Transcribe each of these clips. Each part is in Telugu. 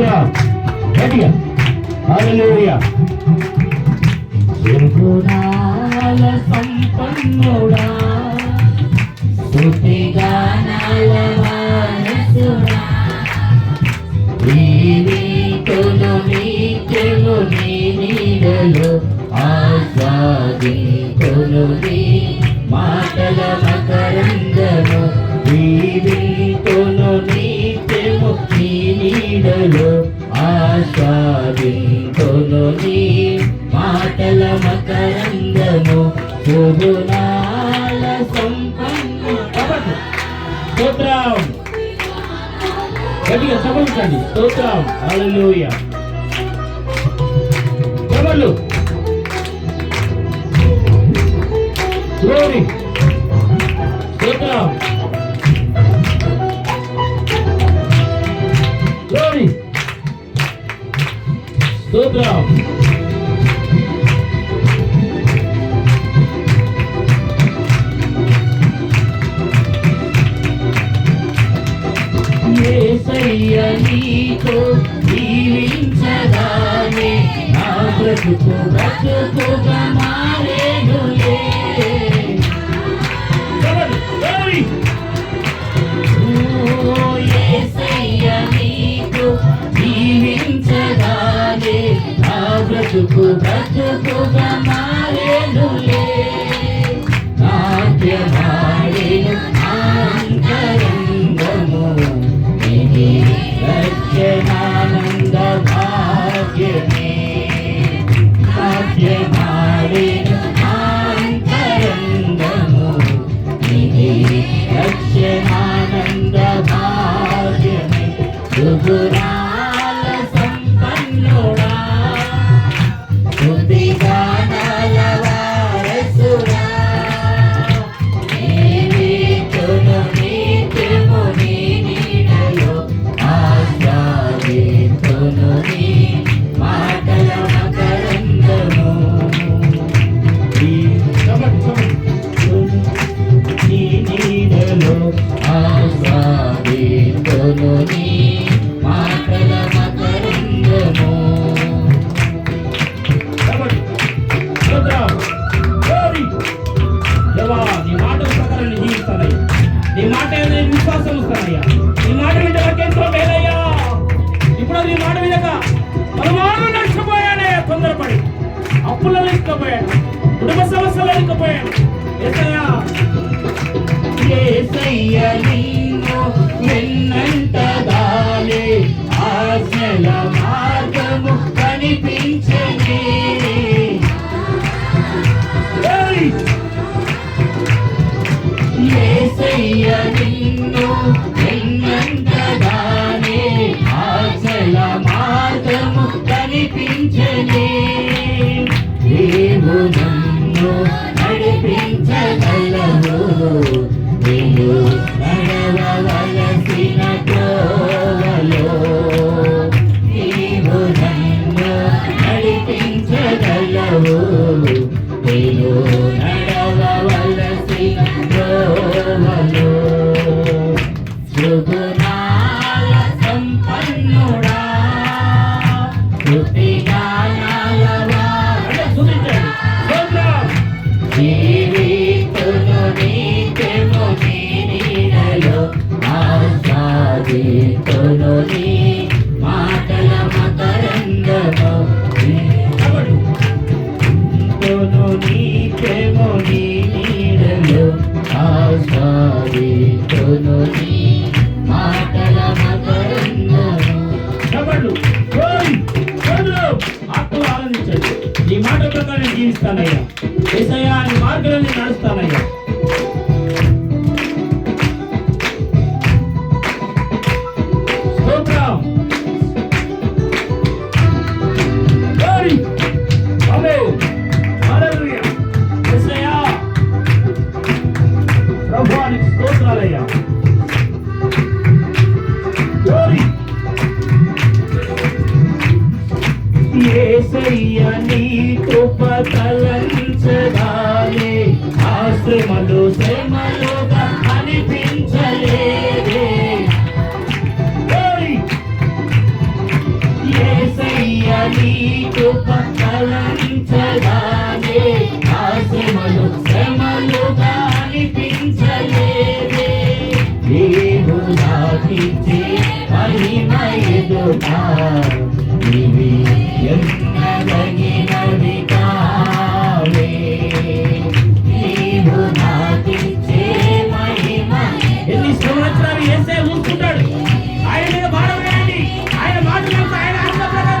గట్టిగా గట్టిగా హల్లెలూయా నిర్గుణాల సంపన్నుడా స్తుతిగానాల వారసుడా. నీవితులు నీ స్తోత్రం. గట్టిగా సఫలించండి స్తోత్రం. అలలోయ చమలు గ్లోరీ నీతో జీవించగానే నా బ్రతుకు బ్రతుకుగా మారేనులే. నీతో జీవించగానే నా బ్రతుకు బ్రతుకుగా నిన్ను నడవలసిన త్రోవలో నీవు నన్ను నడిపించగలవు. నీవు నీ ప్రేమ నీ నీడలో ఆస్వాదితును నీ మాట ప్రకారం జీవిస్తానయ్యా. ఏసయ్యా నీ మార్గాన్ని నడుస్తానయ్యా. ఏసయ్య నీ కృప తలంచగాలే ఆశ్రమలు శ్రమలుగా అనిపించలేదే ఏసయ్య నీ కృప తలంచగాలే ఆశ్రమలు ఎన్ని సంవత్సరాలు వేసే ఆయన మీద భారం వేయండి. ఆయన మాట ఆయన ఆత్మ ప్రకారం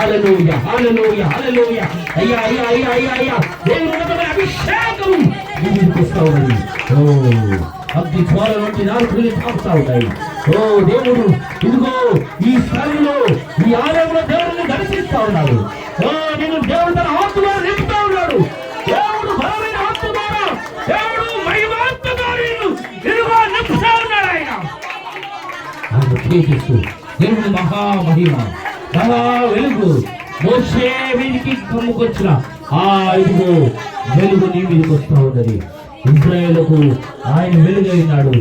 మకరంగము జీవితును నీతును అయ్యా, అయ్యా, అయ్యా, అయ్యా, అయ్యా. దేవుని అభిషేకం వస్తా ఉన్నది. ఓ, అగ్ని జ్వాల వంటి నాలుగుని తాకుతా ఉన్నాయి. ఓ దేవుడు ఇదిగో ఈ స్థలంలో ఈ ఆలయంలో దేవుడిని దర్శిస్తా ఉన్నాడు. ఓ నేను దేవుడు తన ఆత్మ నింపుతా ఉన్నాడు. దేవుడు బలమైన ఆత్మ ద్వారా దేవుడు మహిమాత్మ ద్వారా ఇదిగో నింపుతా ఉన్నాడు ఆయన. ఆయన మహామహిమ. మహా వెలుగు. మోసే వీరికి కమ్ముకొచ్చిన ఆ ఇదిగో వెలుగు నీ మీదకి వస్తూ ఉన్నది. ఇజ్రాయేలుకు ఆయన వెలుగైనాడు